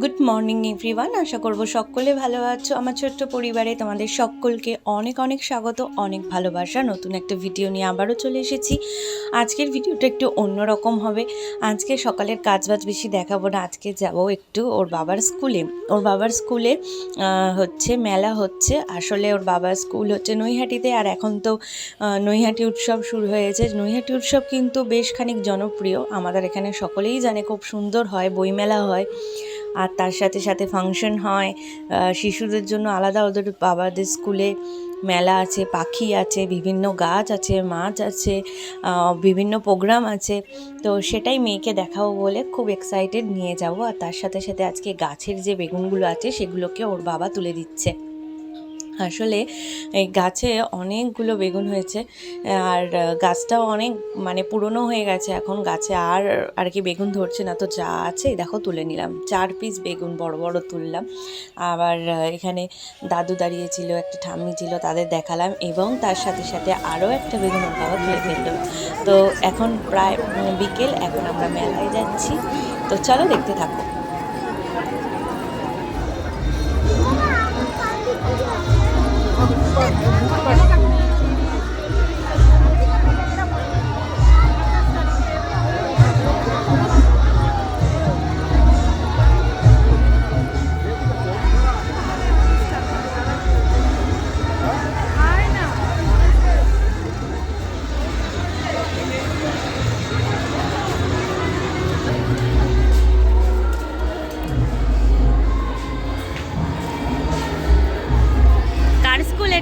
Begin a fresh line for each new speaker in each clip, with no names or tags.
Good morning everyone আশা করব সকলে ভালো আছো। আমার ছোট্ট পরিবারে তোমাদের সকলকে অনেক অনেক স্বাগত, অনেক ভালোবাসা। নতুন একটা ভিডিও নিয়ে আবারও চলে এসেছি। আজকের ভিডিওটা একটু অন্যরকম হবে। আজকে সকালের কাজবাজ বেশি দেখাবো না। আজকে যাব একটু ওর বাবার স্কুলে। ওর বাবার স্কুলে হচ্ছে মেলা হচ্ছে। আসলে ওর বাবার স্কুল হচ্ছে নৈহাটিতে। আর এখন তো নৈহাটি উৎসব শুরু হয়েছে। নৈহাটি উৎসব কিন্তু বেশ খানিক জনপ্রিয়। আমাদের এখানে সকলেই জানে খুব সুন্দর হয়, বইমেলা হয়। আর তার সাথে সাথে ফাংশন হয়। শিশুদের জন্য আলাদা ওদের বাবাদের স্কুলে মেলা আছে, পাখি আছে, বিভিন্ন গাছ আছে, মাছ আছে বিভিন্ন প্রোগ্রাম আছে। তো সেটাই মেয়েকে দেখাবো বলে খুব এক্সাইটেড নিয়ে যাব। আর তার সাথে সাথে আজকে গাছের যে বেগুনগুলো আছে সেগুলোকে ওর বাবা তুলে দিচ্ছে। আসলে এই গাছে অনেকগুলো বেগুন হয়েছে, আর গাছটাও অনেক মানে পুরনো হয়ে গেছে, এখন গাছে আর আর কি বেগুন ধরছে না। তো যা আছে দেখো তুলে নিলাম। চার পিস বেগুন বড় বড় তুললাম। আবার এখানে দাদু দাঁড়িয়েছিল, একটা ঠাম্মি ছিল, তাদের দেখালাম এবং তার সাথে সাথে আরও একটা বেগুন বাবা তুলে ফেলল। তো এখন প্রায় বিকেল, এখন আমরা মেলায় যাচ্ছি। তো চলো দেখতে থাকো। কার স্কুল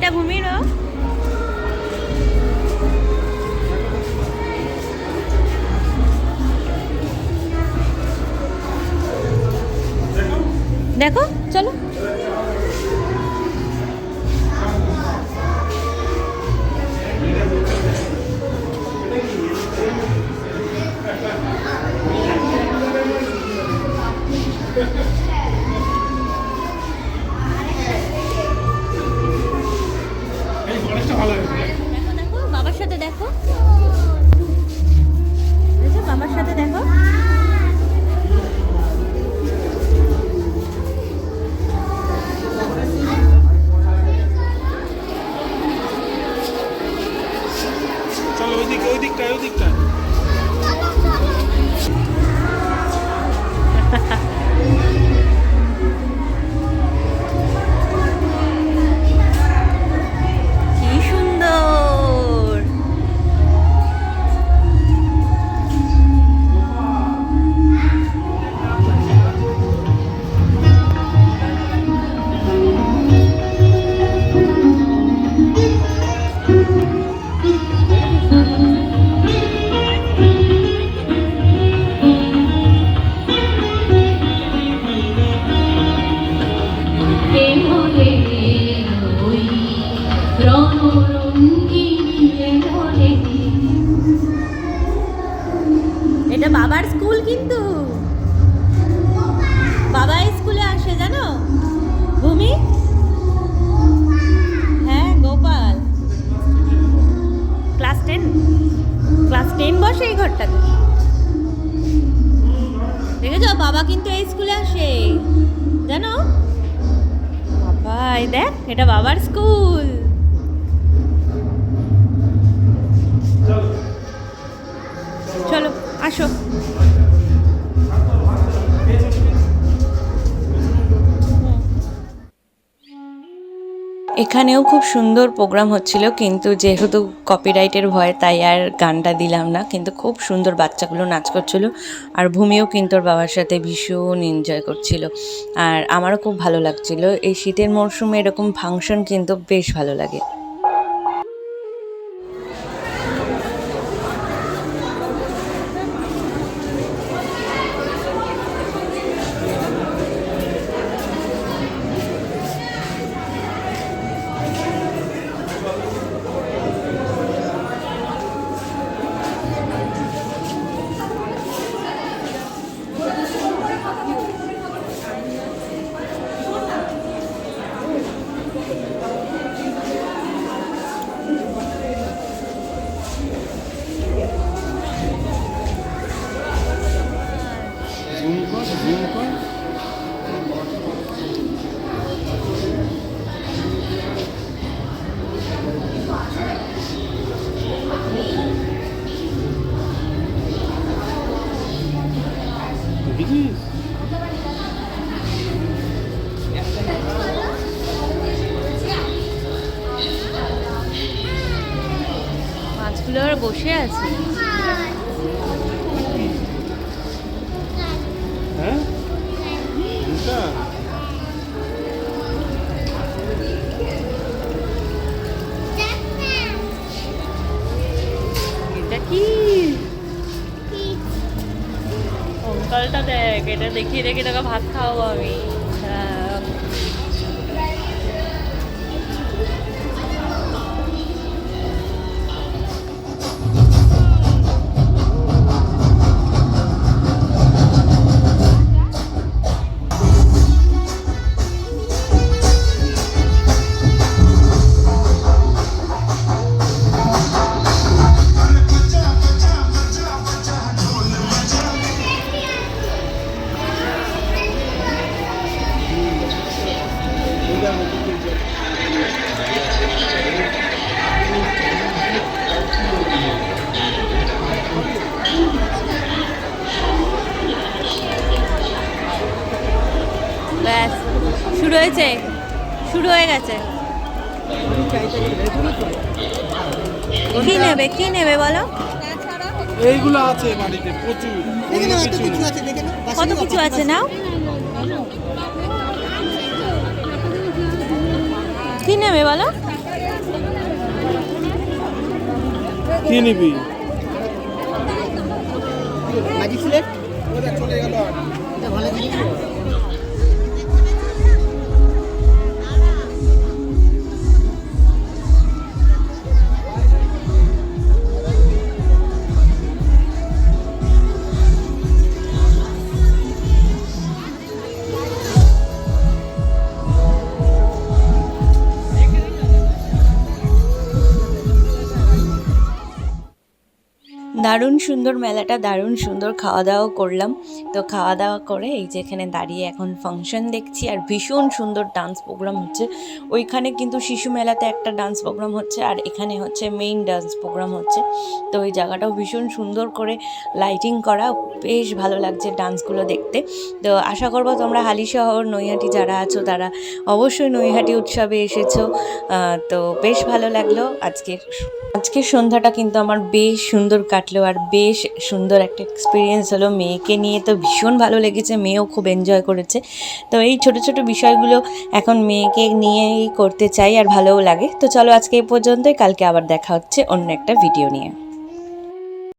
এটা ভূমিরও দেখো চলো। দেখো টেন বসে এই ঘরটাতে। দেখেছ? বাবা কিন্তু এই স্কুলে আসে। জানো? বাবা দেখ, এটা বাবার স্কুল। এখানেও খুব সুন্দর প্রোগ্রাম হচ্ছিল, কিন্তু যেহেতু কপিরাইটের ভয়, তাই আর গানটা দিলাম না। কিন্তু খুব সুন্দর বাচ্চাগুলো নাচ করছিল, আর ভূমিও কিন্তু ওর বাবার সাথে ভীষণ এনজয় করছিল। আর আমারও খুব ভালো লাগছিল। এই শীতের মরশুমে এরকম ফাংশন কিন্তু বেশ ভালো লাগে। জুম কর মাছগুলো আর বসে আছে।
এটা
দেখিয়ে দেখে তোকে ভাত খাওয়াবো আমি। ব্যাস শুরু হয়েছে। শুরু হয়ে গেছে। কি নেবে কি নেবে বলো?
এইগুলো আছে বাড়িতে প্রচুর। কিছু
কত কিছু আছে নাও? কি নেবে বলো?
কি নিবি? চলে গেল
ভালো জিনিস।
দারুণ সুন্দর মেলাটা, দারুণ সুন্দর খাওয়া দাওয়া করলাম। তো খাওয়া দাওয়া করে এই যে এখানে দাঁড়িয়ে এখন ফাংশন দেখছি আর ভীষণ সুন্দর ডান্স প্রোগ্রাম হচ্ছে। ওইখানে কিন্তু শিশু মেলাতে একটা ডান্স প্রোগ্রাম হচ্ছে আর এখানে হচ্ছে মেইন ডান্স প্রোগ্রাম হচ্ছে। তো ওই জায়গাটাও ভীষণ সুন্দর করে লাইটিং করা, বেশ ভালো লাগছে ডান্সগুলো দেখতে। তো আশা করব তোমরা হালি শহর, নৈহাটি যারা আছো তারা অবশ্যই নৈহাটি উৎসবে এসেছ। তো বেশ ভালো লাগল আজকের আজকের সন্ধ্যাটা কিন্তু আমার বেশ সুন্দর কাটলো। আর বেশ সুন্দর একটা এক্সপিরিয়েন্স হলো। মেয়েকে নিয়ে তো ভীষণ ভালো লেগেছে, মেয়েও খুব এনজয় করেছে। তো এই ছোট ছোট বিষয়গুলো এখন মেয়েকে নিয়েই করতে চাই আর ভালোও লাগে। তো চলো আজকে এই পর্যন্তই, কালকে আবার দেখা হচ্ছে অন্য একটা ভিডিও নিয়ে।